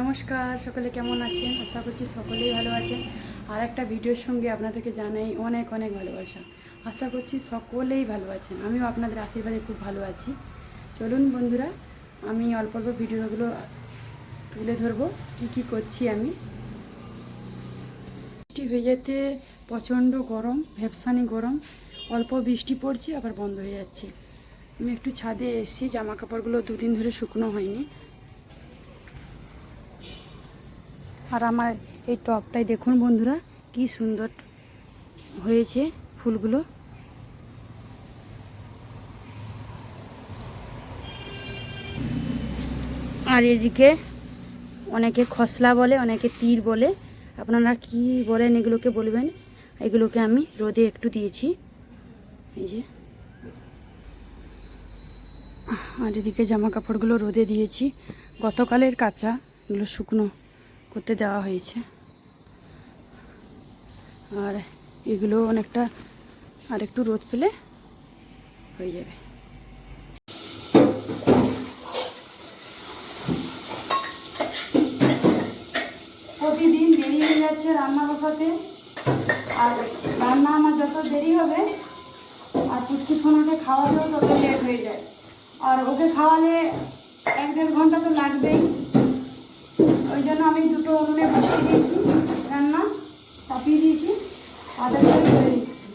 নমস্কার, সকলে কেমন আছেন? আশা করছি সকলেই ভালো আছেন। আর একটা ভিডিওর সঙ্গে আপনাদেরকে জানাই অনেক অনেক ভালোবাসা। আশা করছি সকলেই ভালো আছেন। আমিও আপনাদের আশীর্বাদে খুব ভালো আছি। চলুন বন্ধুরা, আমি অল্প অল্প ভিডিওগুলো তুলে ধরবো, কি কি করছি আমি। বৃষ্টি হয়ে যেতে প্রচণ্ড গরম ভ্যাপসানি গরম, অল্প বৃষ্টি পড়ছে, আবার বন্ধ হয়ে যাচ্ছে। আমি একটু ছাদে এসেছি জামা কাপড়গুলো দুদিন ধরে শুকনো হয়নি। আর আমার এই টপটাই দেখুন বন্ধুরা, কি সুন্দর হয়েছে ফুলগুলো। আর এদিকে অনেকে খসলা বলে, অনেকে তীর বলে, আপনারা কি বলেন এগুলোকে বলবেন? এগুলোকে আমি রোদে একটু দিয়েছি। এই যে। আর এদিকে জামা কাপড়গুলো রোদে দিয়েছি। গতকালের কাঁচা, এগুলো শুকনো করতে দেওয়া হয়েছে। আর এগুলো অনেকটা আর একটু রোদ পেলে হয়ে যাবে। প্রতিদিন দেরি হয়ে যাচ্ছে রান্না আর রান্না আমার যত দেরি হবে, আর পুচকি সোনাকে খাওয়াতেও তত লেট হয়ে যায়। আর ওকে খাওয়ালে এক দেড় ঘণ্টা তো লাগবেই। ওই জন্য আমি দুটো উনুনে বসিয়ে দিয়েছি, রান্না চাপিয়ে দিয়েছি, আদা করে করে দিচ্ছি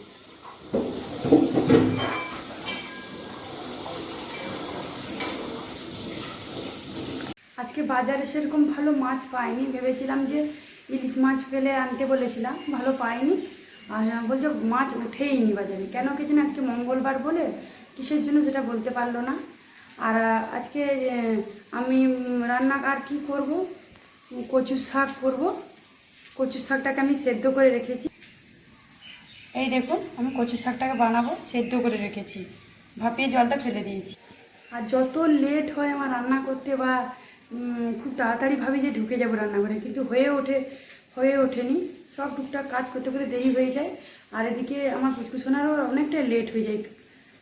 আজকে বাজারে সেরকম ভালো মাছ পাইনি, ভেবেছিলাম যে ইলিশ মাছ পেলে আনতে বলেছিলাম, ভালো পাইনি। আর বলছে মাছ উঠেইনি বাজারে। কেন কি না আজকে মঙ্গলবার বলে কিসের জন্য সেটা বলতে পারল না। আর আজকে আমি রান্না আর কি করব? কচু শাক করব। কচু শাকটাকে আমি সেদ্ধ করে রেখেছি। এই দেখুন, আমি কচু শাকটাকে বানাবো, সেদ্ধ করে রেখেছি। ভাপিয়ে জলটা ফেলে দিয়েছি। আর যত লেট হয় আমার রান্না করতে বা খুব তাড়াতাড়ি ভাবি যে ঢুকে যাব রান্নাঘরে, কিন্তু হয়ে ওঠে, হয়ে ওঠেনি। সব টুকটাক কাজ করতে করতে দেরি হয়ে যায়। আর এদিকে আমার কুচকুসোনারও অনেকটা লেট হয়ে যায়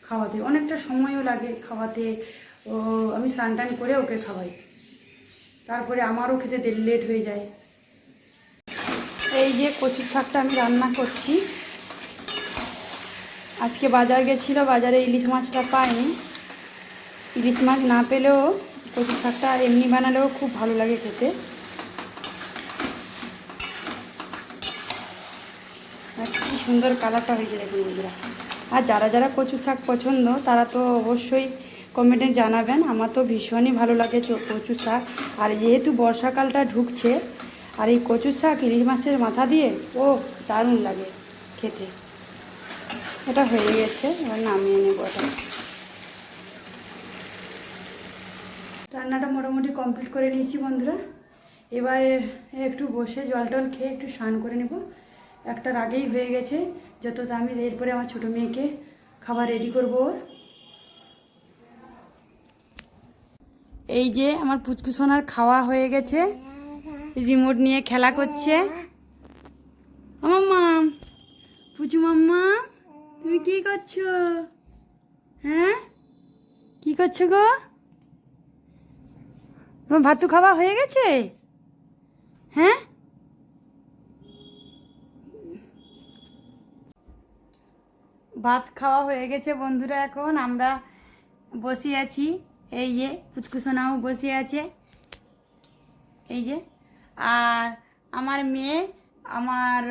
খাওয়াতে। অনেকটা সময়ও লাগে খাওয়াতে। ও, আমি স্নান টান করে ওকে খাওয়াই। তারপরে আমারও খেতে দেরি লেট হয়ে যায়। এই যে কচুর শাকটা আমি রান্না করছি। আজকে বাজার গেছিল, বাজারে ইলিশ মাছটা পাইনি। ইলিশ মাছ না পেলেও কচু শাকটা এমনি বানালেও খুব ভালো লাগে খেতে। কি সুন্দর কালারটা হয়েছে দেখুন বন্ধুরা। আর যারা যারা কচু শাক পছন্দ, তারা তো অবশ্যই কমেন্টে জানাবেন। আমার তো ভীষণই ভালো লাগে কচু শাক। আর যেহেতু বর্ষাকালটা ঢুকছে, আর এই কচু শাক ইলিশ মাছের মাথা দিয়ে, ও, দারুণ লাগে খেতে। এটা হয়ে গেছে, এবার নামিয়ে নেব এটা। রান্নাটা মোটামুটি কমপ্লিট করে নিয়েছি বন্ধুরা। এবার একটু বসে জল টল খেয়ে একটু স্নান করে নেব। একটার আগেই হয়ে গেছে যত আমি এরপরে আমার ছোটো মেয়েকে খাবার রেডি করব। এই যে আমার পুচকু সোনার খাওয়া হয়ে গেছে। রিমোট নিয়ে খেলা করছে। আমার মা পুচু মাম্মা, তুমি কি করছ? হ্যাঁ? কি করছ গো? তোমার ভাতু খাওয়া হয়ে গেছে? হ্যাঁ? ভাত খাওয়া হয়ে গেছে বন্ধুরা এখন, আমরা বসে আছি। এই যে পুচকুসোনাও বসে আছে। এই যে, আর আমার মেয়ে আমার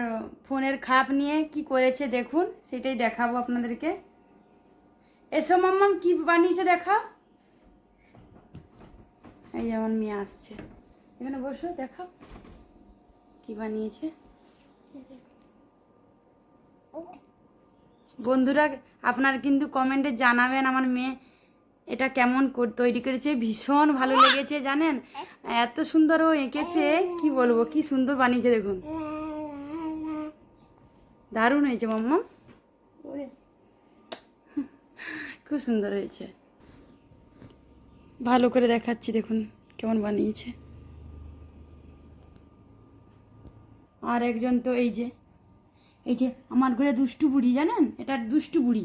ফোনের খাপ নিয়ে কি করেছে দেখুন, সেটাই দেখাবো আপনাদেরকে। এসো মাম্মাম, কি বানিয়েছে দেখাও। এই যে আমার মেয়ে আসছে। এখানে বসো দেখাও। কি বানিয়েছে? বন্ধুরা আপনার কিন্তু কমেন্টে জানাবেন আমার মেয়ে এটা কেমন তৈরি করেছে। ভীষণ ভালো লেগেছে জানেন? এত সুন্দর ও এঁকেছে কি বলব কি সুন্দর বানিয়েছে দেখুন। দারুণ হয়েছে মাম্মা। খুব সুন্দর হয়েছে। ভালো করে দেখাচ্ছি, দেখুন কেমন বানিয়েছে। আর একজন তো এই যে এই যে আমার ঘরে দুষ্টু বুড়ি, জানেন? এটা দুষ্টু বুড়ি।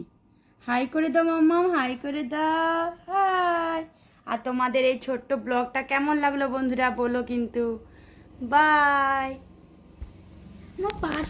হাই করে দাও মাম্মাম, হাই করে দাও, হাই। আর তোমাদের এই ছোট্ট ব্লগটা কেমন লাগল বন্ধুরা বলো কিন্তু। বাই। আমার